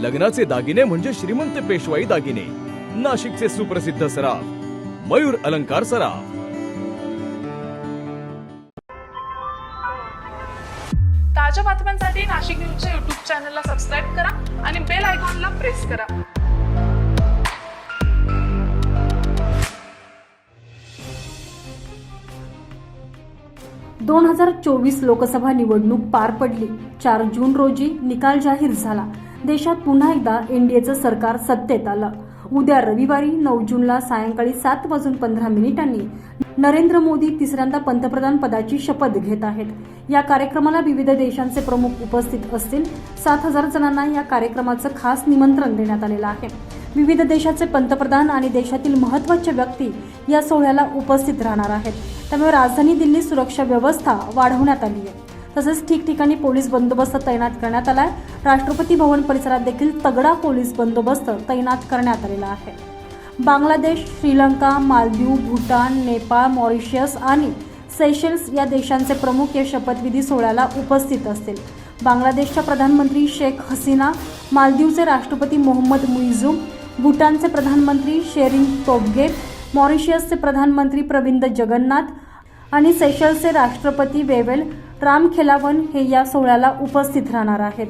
लग्नाचे दागिने म्हणजे श्रीमंत पेशवाई दागिने. नाशिकचे सुप्रसिद्ध सराफ मयूर अलंकार सराफ. ताज्या बातम्यांसाठी नाशिक न्यूजच्या युट्यूब चॅनलला सबस्क्राईब करा आणि बेल आयकॉनला प्रेस करा. दोन हजार चोवीस लोकसभा निवडणूक पार पडली. चार जून रोजी निकाल जाहीर झाला. देशात पुन्हा एकदा एनडीएचं सरकार सत्तेत आलं. उद्या रविवारी नऊ जूनला सायंकाळी सात वाजून पंधरा मिनिटांनी नरेंद्र मोदी तिसऱ्यांदा पंतप्रधान पदाची शपथ घेत आहेत. या कार्यक्रमाला विविध देशांचे प्रमुख उपस्थित असतील. सात हजार जणांना या कार्यक्रमाचं खास निमंत्रण देण्यात आलेलं आहे. विविध देशाचे पंतप्रधान आणि देशातील महत्त्वाच्या व्यक्ती या सोहळ्याला उपस्थित राहणार आहेत. त्यामुळे राजधानी दिल्ली सुरक्षा व्यवस्था वाढवण्यात आली आहे. तसेच ठिकठिकाणी पोलीस बंदोबस्त तैनात करण्यात आला आहे राष्ट्रपती भवन परिसरात देखील तगडा पोलीस बंदोबस्त तैनात करण्यात आलेला आहे. बांगलादेश श्रीलंका मालदीव भूटान नेपाळ मॉरिशस आणि सेशल्स या देशांचे प्रमुख या शपथविधी सोहळ्याला उपस्थित असतील. बांगलादेशच्या प्रधानमंत्री शेख हसीना मालदीवचे राष्ट्रपती मोहम्मद मुइझू भूटानचे प्रधानमंत्री शेरिंग तोबगे मॉरिशियसचे प्रधानमंत्री प्रविंद जगन्नाथ आणि सेशल्सचे राष्ट्रपती वेवेल रामखेलावन हे या सोहळ्याला उपस्थित राहणार आहेत.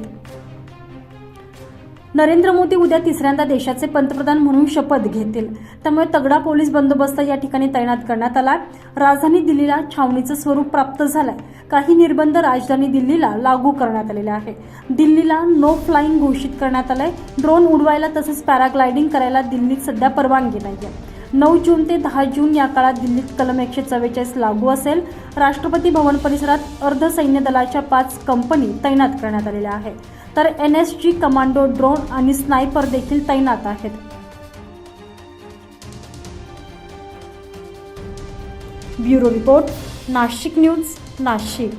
नरेंद्र मोदी उद्या तिसऱ्यांदा देशाचे पंतप्रधान म्हणून शपथ घेतील. त्यामुळे तगडा पोलीस बंदोबस्त या ठिकाणी तैनात करण्यात आला. राजधानी दिल्लीला छावणीचं स्वरूप प्राप्त झालंय. काही निर्बंध राजधानी दिल्लीला लागू करण्यात आलेले आहे दिल्लीला नो फ्लाईंग घोषित करण्यात आलंय. ड्रोन उडवायला तसंच पॅराग्लायडिंग करायला दिल्लीत सध्या परवानगी नाही आहे नऊ जून ते दहा जून या काळात दिल्लीत कलम एकशे चव्वेचाळीस लागू असेल. राष्ट्रपती भवन परिसरात अर्ध सैन्य दलाच्या पाच कंपनी तैनात करण्यात आलेल्या आहेत. तर N S G commando drone आणि स्नायपर देखील तैनात आहेत. Bureau report Nashik news Nashik.